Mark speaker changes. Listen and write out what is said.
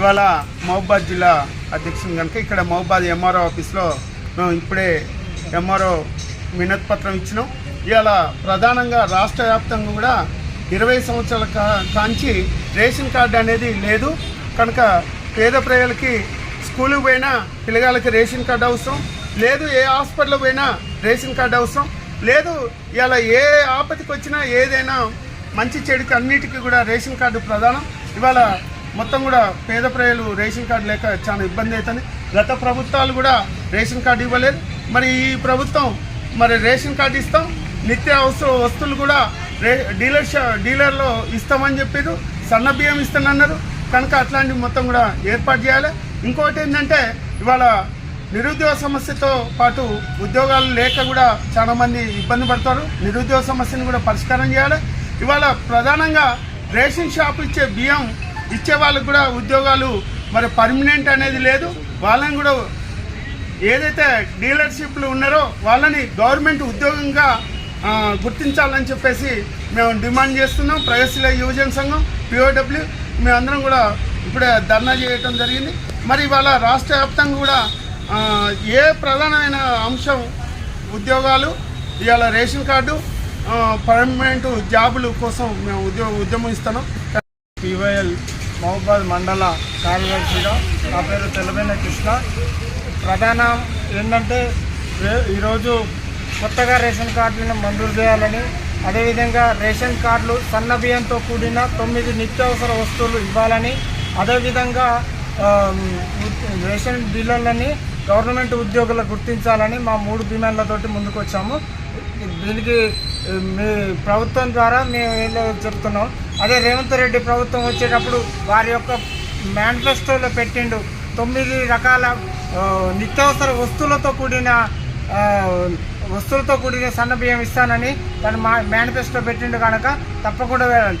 Speaker 1: ఇవాళ మహబాద్ జిల్లా అధ్యక్షుని కనుక ఇక్కడ మహబాద్ ఎంఆర్ఓ ఆఫీస్లో మేము ఇప్పుడే ఎంఆర్ఓ వినతి పత్రం ఇచ్చినాం. ఇవాళ ప్రధానంగా రాష్ట్ర వ్యాప్తంగా కూడా ఇరవై సంవత్సరాల కా కాంచి రేషన్ కార్డు అనేది లేదు. కనుక పేద ప్రజలకి స్కూల్కి పోయినా పిల్లగాళ్ళకి రేషన్ కార్డు అవసరం. లేదు ఏ హాస్పిటల్కి పోయినా రేషన్ కార్డు అవసరం. లేదు ఇలా ఏ ఆపత్తికి వచ్చినా ఏదైనా మంచి చెడుకు అన్నిటికీ కూడా రేషన్ కార్డు ప్రధానం. ఇవాళ మొత్తం కూడా పేద ప్రజలు రేషన్ కార్డు లేక చాలా ఇబ్బంది అవుతుంది. గత ప్రభుత్వాలు కూడా రేషన్ కార్డు ఇవ్వలేదు. మరి ఈ ప్రభుత్వం మరి రేషన్ కార్డు ఇస్తాం. నిత్య అవసర వస్తువులు కూడా రే డీలర్ డీలర్లో ఇస్తామని చెప్పారు సన్న బియ్యం ఇస్తానన్నారు. కనుక అట్లాంటివి మొత్తం కూడా ఏర్పాటు చేయాలి. ఇంకోటి ఏంటంటే ఇవాళ నిరుద్యోగ సమస్యతో పాటు ఉద్యోగాలు లేక కూడా చాలామంది ఇబ్బంది పడతారు. నిరుద్యోగ సమస్యను కూడా పరిష్కారం చేయాలి. ఇవాళ ప్రధానంగా రేషన్ షాప్ ఇచ్చే బియ్యం ఇచ్చే వాళ్ళకు కూడా ఉద్యోగాలు మరి పర్మనెంట్ అనేది లేదు. వాళ్ళని కూడా ఏదైతే డీలర్షిప్లు ఉన్నారో వాళ్ళని గవర్నమెంట్ ఉద్యోగంగా గుర్తించాలని చెప్పేసి మేము డిమాండ్ చేస్తున్నాం. ప్రగతిశీల యువజన సంఘం పిఓడబ్ల్యూ మేమందరం కూడా ఇప్పుడే ధర్నా చేయటం జరిగింది. మరి ఇవాళ రాష్ట్ర వ్యాప్తంగా కూడా ఏ ప్రధానమైన అంశం ఉద్యోగాలు ఇవాళ రేషన్ కార్డు పర్మనెంట్ జాబులు కోసం మేము ఉద్యోగ ఉద్యమం ఇస్తున్నాం.
Speaker 2: పివైఎల్ మహబాద్ మండల కార్యదర్శిగా నా పేరు తెలమైన కృష్ణ. ప్రధాన ఏంటంటే ఈరోజు కొత్తగా రేషన్ కార్డులను మంజూరు చేయాలని అదేవిధంగా రేషన్ కార్డులు సన్న బియ్యంతో కూడిన తొమ్మిది నిత్యావసర వస్తువులు ఇవ్వాలని అదేవిధంగా రేషన్ డీలర్లని గవర్నమెంట్ ఉద్యోగులు గుర్తించాలని మా మూడు డిమాండ్లతోటి ముందుకు వచ్చాము దీనికి ప్రభుత్వం ద్వారా మేము ఏదో చెప్తున్నాం. అదే రేవంత్ రెడ్డి ప్రభుత్వం వచ్చేటప్పుడు వారి యొక్క మేనిఫెస్టోలో పెట్టిండు. తొమ్మిది రకాల నిత్యావసర వస్తువులతో కూడిన వస్తువులతో కూడిన సన్న బియ్యం ఇస్తానని తను మా మేనిఫెస్టో పెట్టిండు కనుక తప్పకుండా వెళ్ళాలి.